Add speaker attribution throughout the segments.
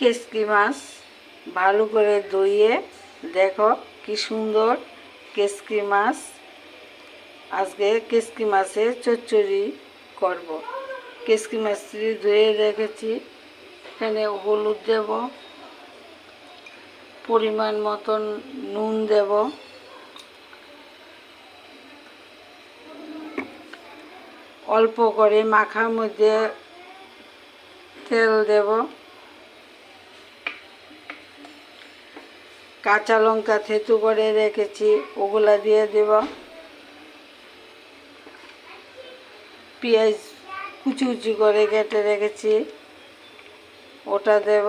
Speaker 1: কেসকি মাছ? ভালো করে ধুইয়ে দেখো কি সুন্দর কেসকি মাছ। আজকে কেসকি মাছের চচ্চড়ি করব। কেসকি মাছটি ধুয়ে রেখেছি। এখানে হলুদ দেব। পরিমাণ মতন নুন দেব। অল্প করে মাখার মধ্যে তেল দেব। কাঁচা লঙ্কা থেতু করে রেখেছি, ওগুলা দিয়ে দেব। পেঁয়াজ কুচি কুচি করে কেটে রেখেছি, ওটা দেব।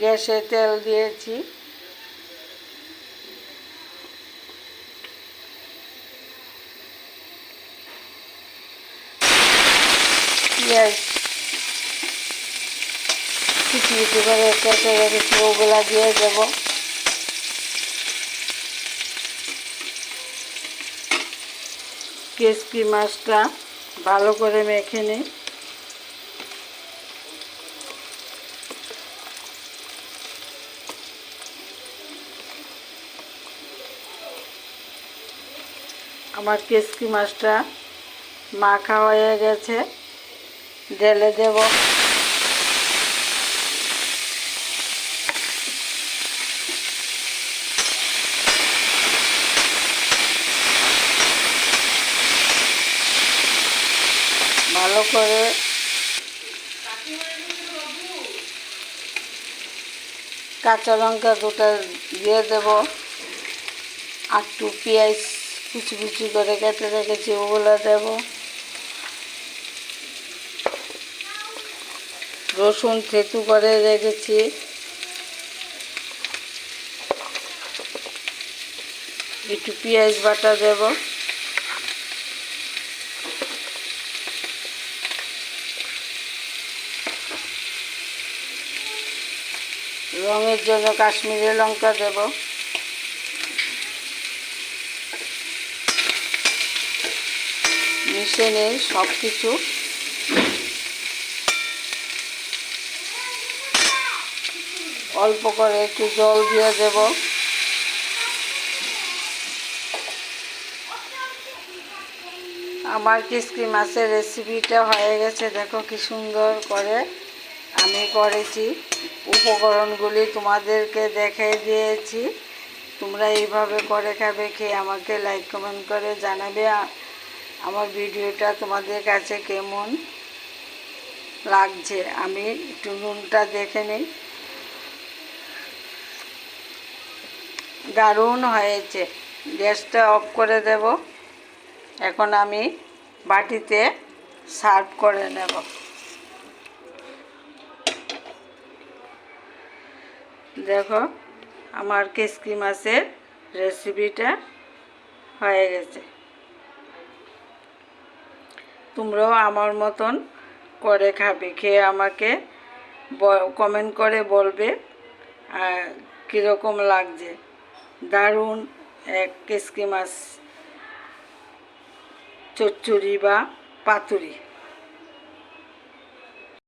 Speaker 1: গ্যাসে তেল দিয়েছি। পেঁয়াজ রেখেছি ওগুলা দিয়ে দেবো। কেসকি মাছটা ভালো করে মেখে নিই। আমার কেসকি মাছটা মাখা হয়ে গেছে। ঢেলে দেব। ভালো করে। কাঁচা লঙ্কা দুটো দিয়ে দেব। আর একটু পেঁয়াজ কুচি কুচি করে কেটে রেখেছি, ওগুলো দেব। রসুন থেতু করে রেখেছি। একটু পেঁয়াজ বাটা দেব। রঙের জন্য কাশ্মীরি লঙ্কা দেব। মিশে নেই সব কিছু অল্প করে একটু জল দিয়ে দেব। আমার কিসকি মাছের রেসিপিটা হয়ে গেছে, দেখো কি সুন্দর করে। আমি করেছি। উপকরণগুলি তোমাদেরকে দেখে দিয়েছি। তোমরা এইভাবে করে খাবে, খেয়ে আমাকে লাইক কমেন্ট করে জানাবে। আমার ভিডিওটা তোমাদের কাছে কেমন লাগছে? আমি একটু নুনটা দেখে নিই। দারুণ হয়েছে। গ্যাসটা অফ করে দেব। এখন আমি বাটিতে সার্ভ করে নেব। দেখো, আমার কেসকি মাছের রেসিপিটা হয়ে গেছে। তোমরাও আমার মতন করে খাবে, খেয়ে আমাকে কমেন্ট করে বলবে কীরকম লাগছে। দারুণ এক কেসকি মাছ চচ্চড়ি বা পাতুরি।